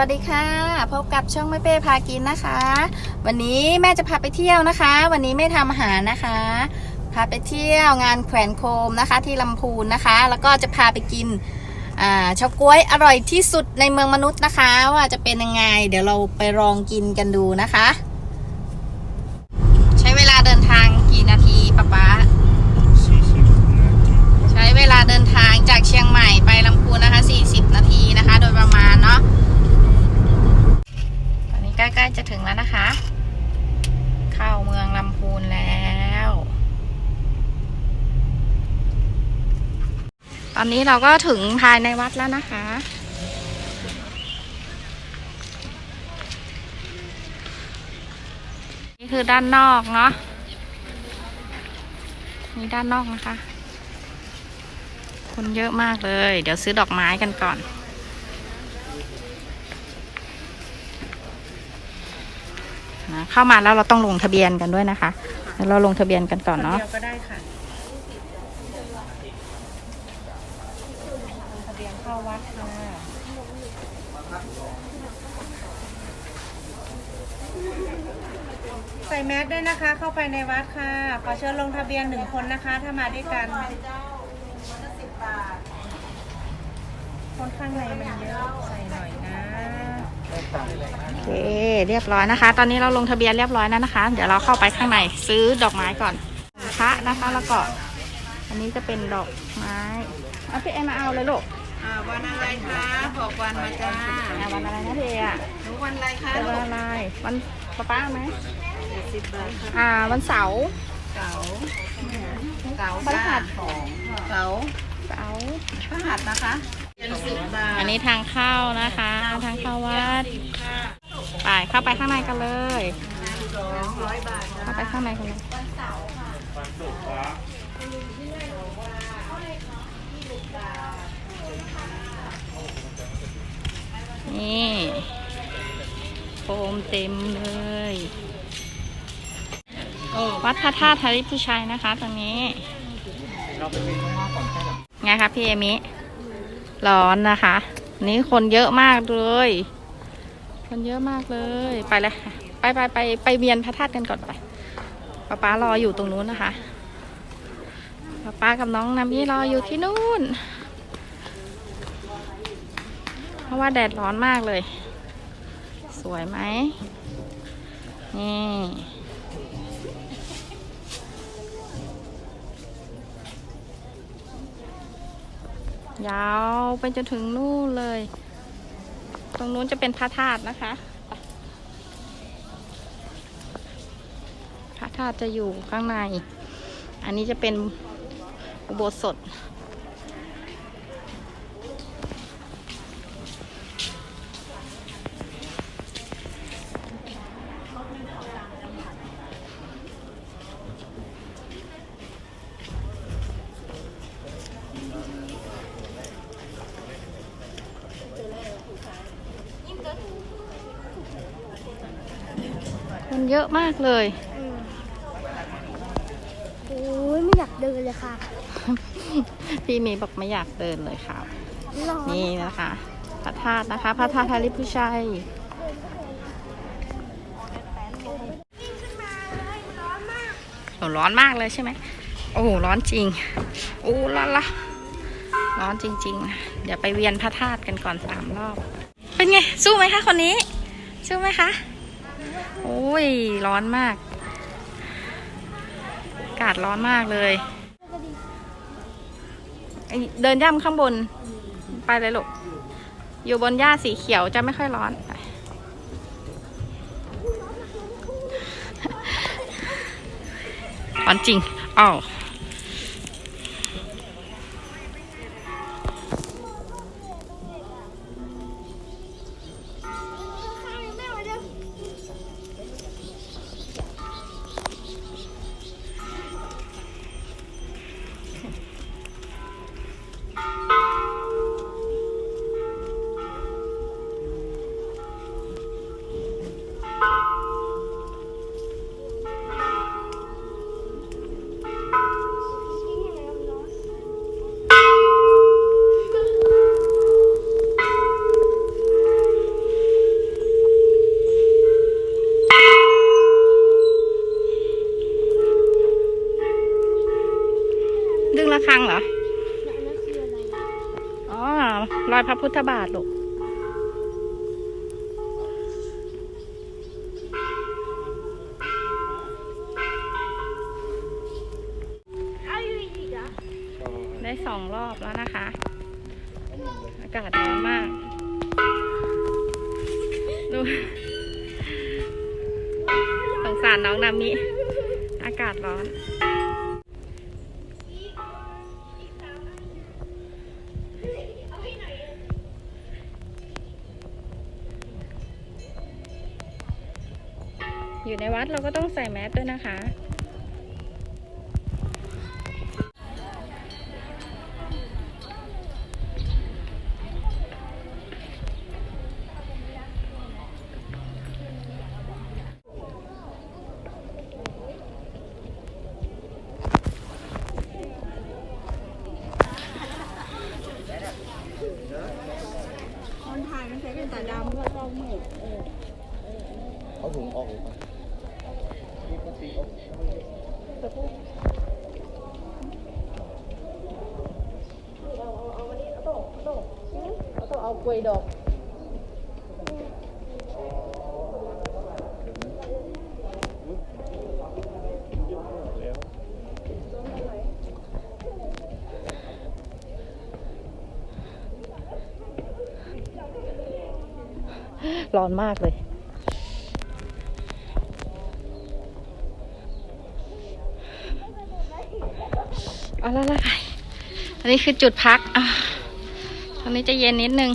วัสดีค่ะ พบกับช่องแม่เป้พากินนะคะ วันนี้แม่จะพาไปเที่ยวนะคะ วันนี้ไม่ทำอาหารนะคะ พาไปเที่ยวงานแขวนโคมนะคะที่ลำพูนนะคะ แล้วก็จะพาไปกินอ่าเฉาก๊วยอร่อยที่สุดในเมืองมนุษย์นะคะ ว่าจะเป็นยังไง เดี๋ยวเราไปลองกินกันดูนะคะ ใช้เวลาเดินทางกี่นาทีป๊าป๊า 40นาที ใช้เวลาเดินทางจากเชียงใหม่ไปลำพูนนะคะ 40 นาทีนะคะ โดยประมาณเนาะ ตอนนี้ใกล้ๆจะถึงแล้วนะคะ เข้าเมืองลำพูนแล้ว ตอนนี้เราก็ถึงภายในวัดแล้วนะคะ นี่คือด้านนอกเนาะนี่ด้านนอกนะคะ คนเยอะมากเลย เดี๋ยวซื้อดอกไม้กันก่อนนะเข้ามาแล้วเราต้องลงทะเบียนกันด้วยนะคะเดี๋ยวเราลงทะเบียนกันก่อนเนาะเดียวก็ได้ค่ะทะเบียนเข้า วัดค่ะใส่แมสด้วยนะคะ เข้าไปในวัดค่ะ ขอเชิญลงทะเบียนหนึ่งคนนะคะ ถ้ามาด้วยกัน คนข้างในมันเยอะใส่หน่อยนะโอเคเรียบร้อยนะคะ ตอนนี้เราลงทะเบียนเรียบร้อยแล้วนะคะ เดี๋ยวเราเข้าไปข้างในซื้อดอกไม้ก่อนพระนะคะแล้วก็ อันนี้จะเป็นดอกไม้เอาพี่เอมาเอาเลยลูก วันอะไรคะบอกวันมาจ้าอะวันอะไรนะพี่เออะหนูวันอะไรคะเป็นวันอะไรวันป้าป้าเอาไหมสิบบาทค่ะอ่า วันเสาร์เสาร์เสาร์พฤหัสของเสาร์เสาร์พฤหัสนะคะเป็นสิบบาทอันนี้ทางเข้านะคะ ทางเข้าวัดไปเข้าไปข้างในกันเลยสองร้อยบาทเข้าไปข้างในกันเลยนี่ โฟมเต็มเลยวัดพระธาตุธริพุชัยนะคะตรงนี้เราไปเป็นข้างนอกก่อนแค่แบบไงคะพี่เอมิ ร้อนนะคะ นี่คนเยอะมากเลย คนเยอะมากเลย ไปเลยค่ะ ไปไปไปไปเวียนพระธาตุกันก่อนไปป๊าป๊ารออยู่ตรงนู้นนะคะป๊าป๊ากับน้องนามี่รออยู่ที่นู่น เพราะว่าแดดร้อนมากเลย สวยไหม นี่ ยาวไปจนถึงนู่นเลย ตรงนู้นจะเป็นพระธาตุนะคะพระธาตุจะอยู่ข้างใน อันนี้จะเป็นอุโบสถ คนเยอะมากเลยโอ้ยไม่อยากเดินเลยค่ะพี่มีบอกไม่อยากเดินเลยค่ะ ร้อนนี่นะคะพระธาตุนะคะพระธาตุทาริพุชัยโอ้ร้อนมากเลยใช่ไหม โอ้ร้อนจริง โอ้ร้อนละ ร้อนจริงๆนะเดี๋ยวไปเวียนพระธาตุกันก่อนสามรอบ เป็นไง สู้ไหมคะคนนี้ สู้ไหมคะ โอ้ย ร้อนมาก อากาศร้อนมากเลย เดินย่ำข้างบน ไปเลยลูก อยู่บนหญ้าสีเขียวจะไม่ค่อยร้อนร้อนจริงอ้าว ดึงระฆังเหรอ อ๋อ รอยพระพุทธบาทลูก อยู่ในวัดเราก็ต้องใส่แมสด้วยนะคะเอาถุงออกเลยปะต้องเอาก ล้วยดอกร้อนมากเลย เอาละละค่ะ อันนี้คือจุดพัก อะตอนนี้จะเย็นนิดนึง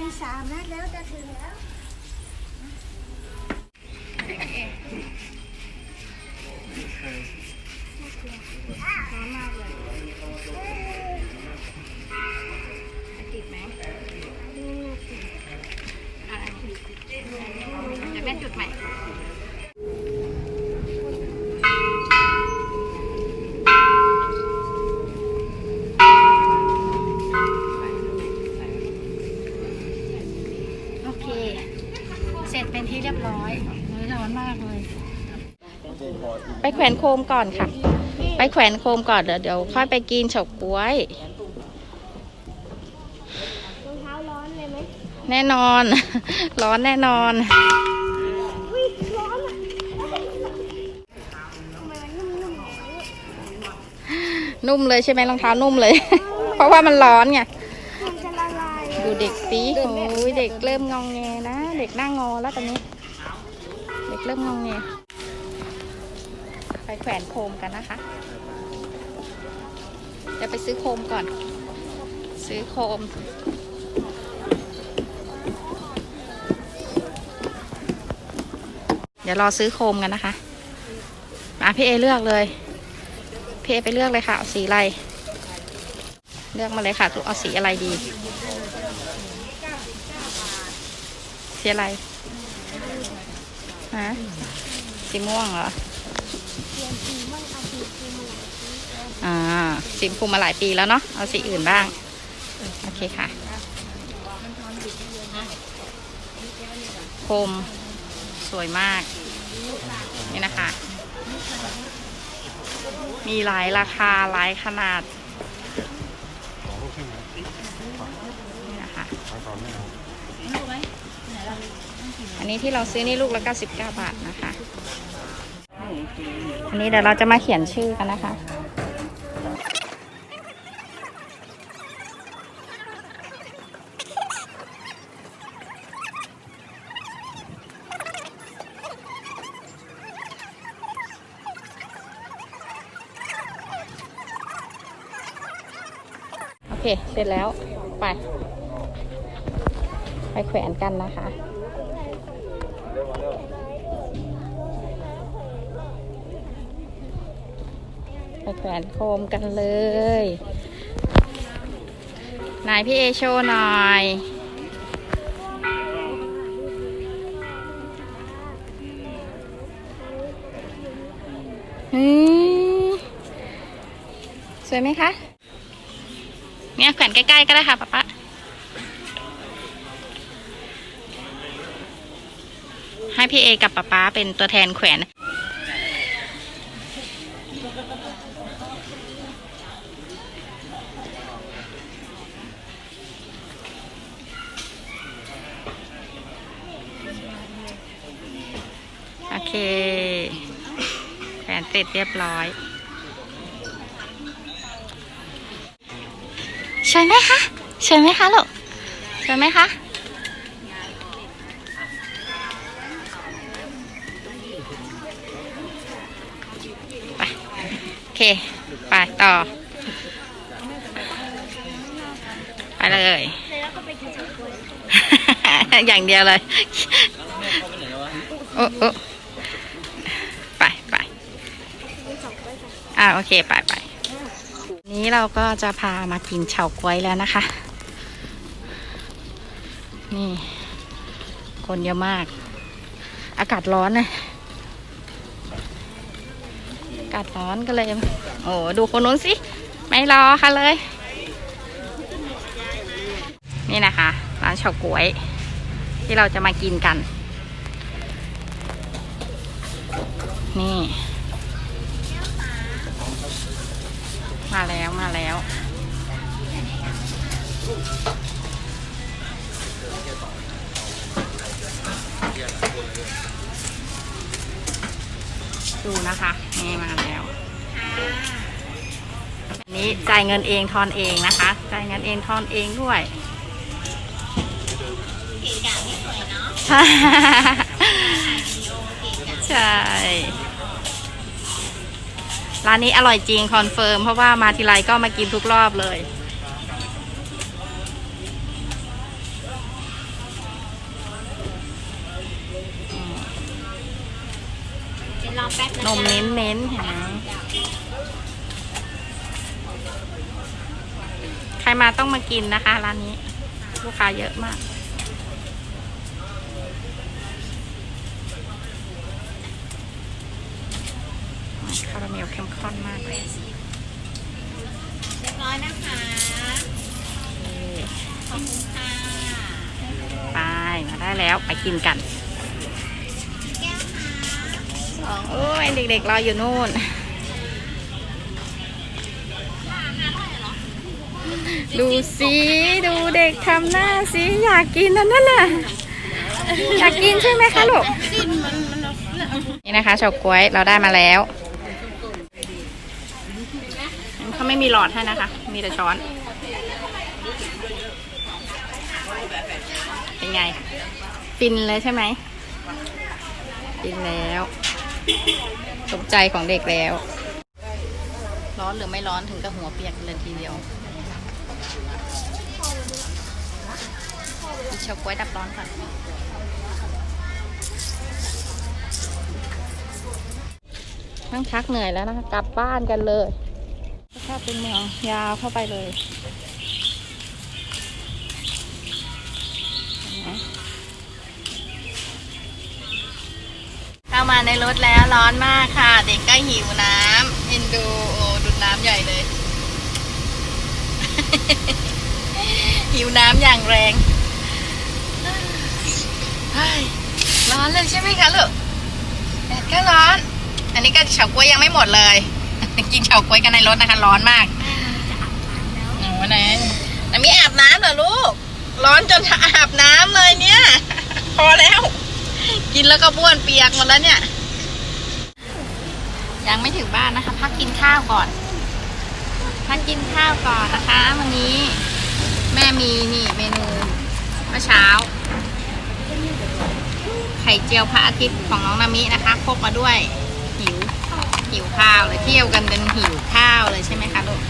มีสามนะแล้วจะถึงแล้วน้ำมากเลยติดไหมอะเดี๋ยวแม่จุดใหม่ ร็จเป็นที่เรียบร้อยโอ้ยร้อนมากเลย ไปแขวนโคมก่อนค่ะ ไปแขวนโคมก่อนเดี๋ยวเดี๋ยวค่อยไปกินเฉาก๊วยรองเท้าร้อนเลยไหมแน่นอน ร้อนแน่นอน อุ้ยร้อนอะทำไมมันนุ่มๆอย่างนี้นุ่มเลยใช่ไหมรองเท้านุ่มเลย เพราะว่ามันร้อนไง มันจะละลาย ดูเด็กสิโอ้ยเด็กเริ่มงองแงนะ เด็กหน้างอแล้วตอนนี้ เด็กเริ่มงงแงไปแขวนโคมกันนะคะเดี๋ยวไปซื้อโคมก่อน ซื้อโคม เดี๋ยวรอซื้อโคมกันนะคะมาพี่เอเลือกเลยพี่เอไปเลือกเลยค่ะเอาสีอะไร เลือกมาเลยค่ะเอาสีอะไรดี สีอะไรฮะสีม่วงเหรออ่าสีชมพูมาหลายปีแล้วเนาะเอาสีอื่นบ้าง โอเคค่ะคมสวยมาก นี่นะคะ มีหลายราคาหลายขนาด นี่นะคะ อั นนี้ที่เราซื้อนี่ลูกละ99บาทนะคะ อันนี้เดี๋ยวเราจะมาเขียนชื่อกันนะคะโอเคเสร็จแล้ว ไป ไปแขวนกันนะคะ ไปแขวนโคมกันเลยนายพี่เอโชว์หน่อยเฮ้ยสวยไหมคะ เนี่ยแขวนใกล้ๆก็ได้ค่ะป๊าป๊าให้พี่เอกับป๊าป๊าเป็นตัวแทนแขวน โอเค แขวนเสร็จเรียบร้อยสวยไหมคะสวยไหมคะลูกสวยไหมคะไปโอเค ไปต่อ ไปเลยแล้วก็ไปกินเฉาก๊วยอย่างเดียวเลย โอ้โอ้ไปไป กินเฉาก๊วยกัน อ่าโอเคไปไปนี้เราก็จะพามากินเฉาก๊วยแล้วนะคะ นี่ คนเยอะมาก อากาศร้อนนะอากาศร้อนก็เลย โอ้ดูคนนู้นสิ ไม่รอค่ะเลย นี่นะคะร้านเฉาก๊วย ที่เราจะมากินกัน นี่ มาแล้วมาแล้ว ดูนะคะนี่มาแล้วอันนี้จ่ายเงินเองทอนเองนะคะจ่ายเงินเองทอนเองด้วยใช่ ร้านนี้อร่อยจริงคอนเฟิร์มเพราะว่ามาทีไรก็มากินทุกรอบเลยเดี๋ยวรอแป๊บนะนมเน้นเน้นๆเห็นไหมใครมาต้องมากินนะคะ ร้านนี้ ลูกค้าเยอะมาก คาราเมลเข้มข้นมากเลยเรียบร้อยนะคะขอบคุณค่ะไปมาได้แล้วไปกินกันโอ้ยเด็กๆรออยู่นู่น ดูสิดูเด็กทำหน้าสิอยากกินนั่นนั่นน่ะอยากกินใช่ไหมคะลูกนี่นะคะเฉาก๊วยเราได้มาแล้วเขา ไม่มีหลอดให้นะคะ มีแต่ช้อน เป็นไง ฟินเลยใช่ไหมฟินแล้วสมใจของเด็กแล้ว ร้อนหรือไม่ร้อนถึงกับหัวเปียกเลยทีเดียวกินเฉาก๊วยดับร้อนก่อนนั่งชักเหนื่อยแล้วนะคะกลับบ้านกันเลย ถ้าเป็นเมืองยาวเข้าไปเลยเข้ามาในรถแล้วร้อนมากค่ะ เด็กก็หิวน้ำเอ็นดูโอ้ดูดน้ำใหญ่เลย หิวน้ำอย่างแรงร้อนเลยใช่ไหมคะลูกแดดก็ร้อน อันนี้ก็เฉาก๊วยยังไม่หมดเลย กินเฉาก๊วยกันในรถนะคะ ร้อนมากโอ้ไหนน้ำมีอาบน้ำเหรอลูก ร้อนจนอาบน้ำเลยเนี่ย พอแล้ว กินแล้วก็บ้วนเปียกหมดแล้วเนี่ย ยังไม่ถึงบ้านนะคะ พักกินข้าวก่อนพักกินข้าวก่อนนะคะ วันนี้ แม่มีนี่เมนูเมื่อเช้า ไข่เจียวพระอาทิตย์ของน้องนามินะคะพกมาด้วยหิว หิวข้าวเลยเที่ยวกันเป็นหิวข้าวเลยใช่ไหมคะลูก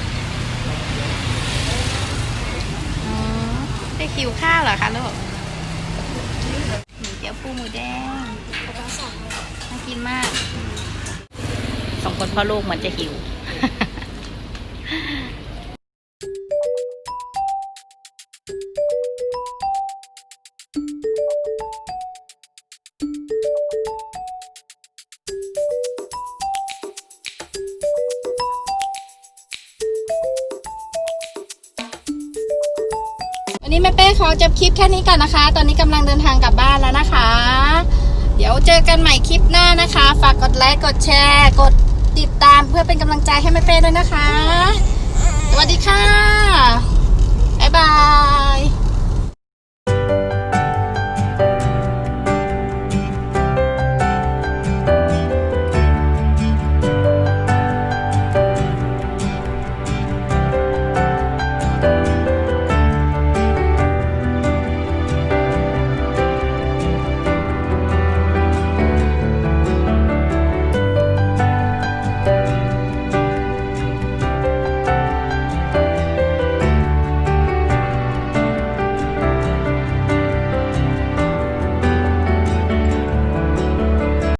ได้หิวข้าวเหรอคะลูกหมูเจียวปูหมูแดงน่ากินมากสองคนพ่อลูกเหมือนจะหิว นี้แม่เป้ขอจบคลิปแค่นี้ก่อนนะคะ ตอนนี้กำลังเดินทางกลับบ้านแล้วนะคะ เดี๋ยวเจอกันใหม่คลิปหน้านะคะ ฝากกดไลค์กดแชร์ กดติดตามเพื่อเป็นกำลังใจให้แม่เป้ด้วยนะคะ สวัสดีค่ะบ๊ายบาย